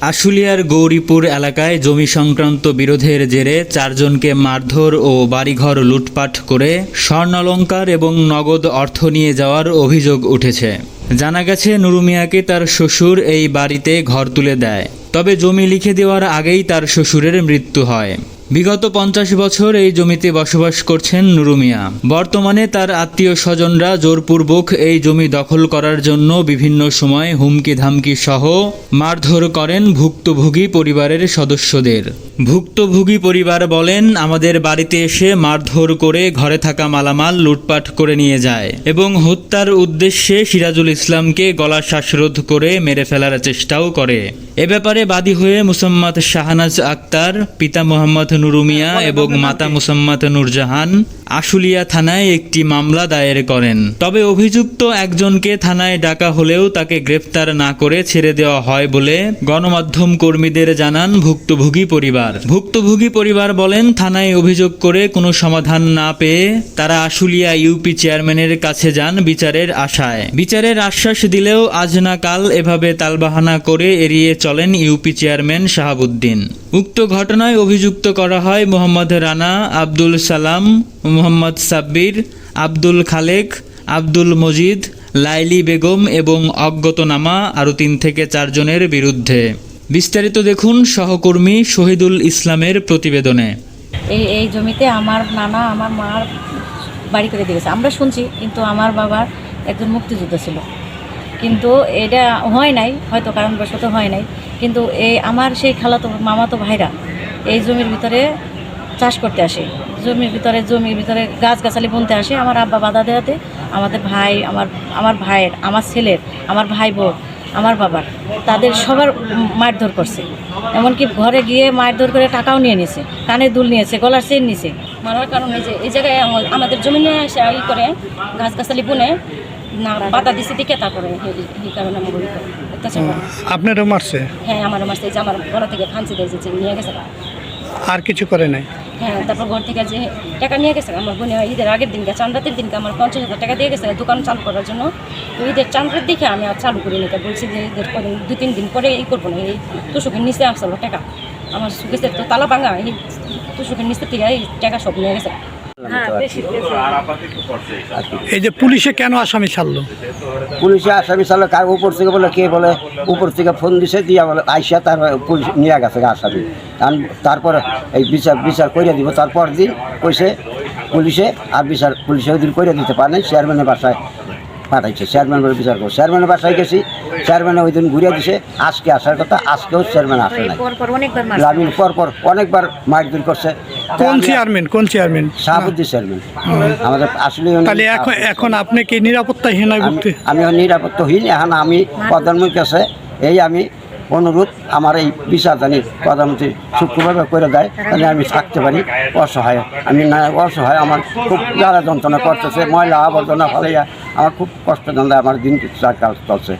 আশুলিয়ার গৌরীপুর এলাকায় জমি সংক্রান্ত বিরোধের জেরে চারজনকে মারধর ও বাড়িঘর লুটপাট করে স্বর্ণালঙ্কার এবং নগদ অর্থ নিয়ে যাওয়ার অভিযোগ উঠেছে। জানা গেছে নুরুমিয়াকে তার শ্বশুর এই বাড়িতে ঘর তুলে দেয়। তবে জমি লিখে দেওয়ার আগেই তার শ্বশুরের মৃত্যু হয়। বিগত পঞ্চাশ বছর এই জমিতে বসবাস করছেন নুরুমিয়া। বর্তমানে তার আত্মীয় স্বজনরা জোরপূর্বক এই জমি দখল করার জন্য বিভিন্ন সময় হুমকি ধামকি সহ মারধর করেন ভুক্তভোগী পরিবারের সদস্যদের। ভুক্তভোগী পরিবার বলেন, আমাদের বাড়িতে এসে মারধর করে ঘরে থাকা মালামাল লুটপাট করে নিয়ে যায় এবং হত্যার উদ্দেশ্যে সিরাজুল ইসলামকে গলা শ্বাসরোধ করে মেরে ফেলার চেষ্টাও করে। এ ব্যাপারে বাদী হয়ে মুসাম্মদ শাহনাজ আক্তার, পিতা মোহাম্মদ নুরুমিয়া এবং মাতা মুসাম্মদ নূরজাহান আশুলিয়া থানায় একটি মামলা দায়ের করেন। তবে অভিযুক্ত একজনকে থানায় ডাকা হলেও তাকে গ্রেফতার না করে ছেড়ে দেওয়া হয় বলে গণমাধ্যম কর্মীদের জানান ভুক্তভোগী পরিবার। ভুক্তভোগী পরিবার বলেন, থানায় অভিযোগ করে কোনো সমাধান না পেয়ে তারা আশুলিয়া ইউপি চেয়ারম্যানের কাছে যান বিচারের আশায়। বিচারের আশ্বাস দিলেও আজ না কাল এভাবে তালবাহানা করে এড়িয়ে চলেন ইউপি চেয়ারম্যান শাহাবুদ্দিন। উক্ত ঘটনায় অভিযুক্ত করা হয় মোহাম্মদ রানা আব্দুল সালাম মোহাম্মদ সাব্বির, আব্দুল খালেক, আব্দুল মজিদ, লাইলি বেগম এবং অজ্ঞতনামা আরও তিন থেকে চারজনের বিরুদ্ধে। বিস্তারিত দেখুন সহকর্মী শহীদুল ইসলামের প্রতিবেদনে। এই এই জমিতে আমার নানা, আমার মার বাড়ি করে দিয়েছে। আমরা শুনছি, কিন্তু আমার বাবার একজন মুক্তিযোদ্ধা ছিল। কিন্তু এটা হয় নাই, হয়তো কারণবশত হয় নাই। কিন্তু এই, আমার সেই খালাতো, মামাতো ভাইরা এই জমির ভিতরে চাষ করতে আসে। জমির ভিতরে জমির ভিতরে গাছগাছালি বুনতে আসে। আমার আব্বা বাধা দেওয়াতে আমাদের ভাই আমার আমার ভাইয়ের আমার ছেলের আমার ভাই বোন আমার বাবার তাদের সবার মারধর করছে। এমনকি ঘরে গিয়ে মারধর করে টাকাও নিয়ে নিছে। কানের দুল নিয়েছে গলার চেন নিছে। মারার কারণে যে এই জায়গায় আমাদের জমি নিয়ে এসে ই করে গাছগাছালি বুনে না পাতা দিছে দিকে তারপরে এই- এই কারণে অত্যাচার আপনারও মারছে? হ্যাঁ আমার মাসে যে আমার ঘর থেকে খানছি দিয়েছে নিয়ে গেছে। আর কিছু করে নাই। হ্যাঁ তারপর ঘর থেকে যে টাকা নিয়ে গেছে, আমার ঈদের আগের দিনকে দিনকে আমার পঞ্চাশ হাজার টাকা দিয়ে গেছে, দোকান চালু করার জন্য। ঈদের দিকে আমি আর চালু করি বলছি যে দু তিন দিন পরে এই করব না, এই নিচে টাকা। আমার তো তালা ভাঙা, এই থেকে এই টাকা সব নিয়ে গেছে। এই যে পুলিশে কেন আসামি ছাড়লো? পুলিশে আসামি ছাড়লো কার উপর থেকে বলে কে বলে উপর থেকে ফোন দিছে দিয়া বলে আইসা তার পুলিশ নিয়ে গেছে আসামি। কারণ তারপরে এই বিচার বিচার করে দিব তারপর দিন কইছে পুলিশে আর বিচার পুলিশে ওই দিন করে দিতে পারেন চেয়ারম্যানের বাসায় পাঠাইছে। চেয়ারম্যানের বলে বিচার করো চেয়ারম্যানের বাসায় গেছি। চেয়ারম্যানে ওই দিন ঘুরিয়ে দিছে। আজকে আসার কথা আজকেও চেয়ারম্যান আসে নাই। পর অনেকবার গ্রামীণ পর পর অনেকবার মারধর করছে। কোন চেয়ারম্যান কোন চেয়ারম্যান শাহাবুদ্দিন চেয়ারম্যান আমাদের আসলে তাহলে এখন এখন আপনি কি নিরাপত্তাহীন আমি- আমি নিরাপত্তাহীন। এখন আমি প্রধানমন্ত্রীর কাছে এই আমি অনুরোধ আমার এই বিচার জানি প্রধানমন্ত্রী শুক্রবার করে দেয়, তাহলে আমি থাকতে পারি অসহায়। আমি না, অসহায়, আমার খুব যারা যন্ত্রণা করতেছে, ময়লা আবর্জনা ফলাইয়া আমার খুব কষ্ট যন্ত্রণা আমার দিন কাজ চলছে।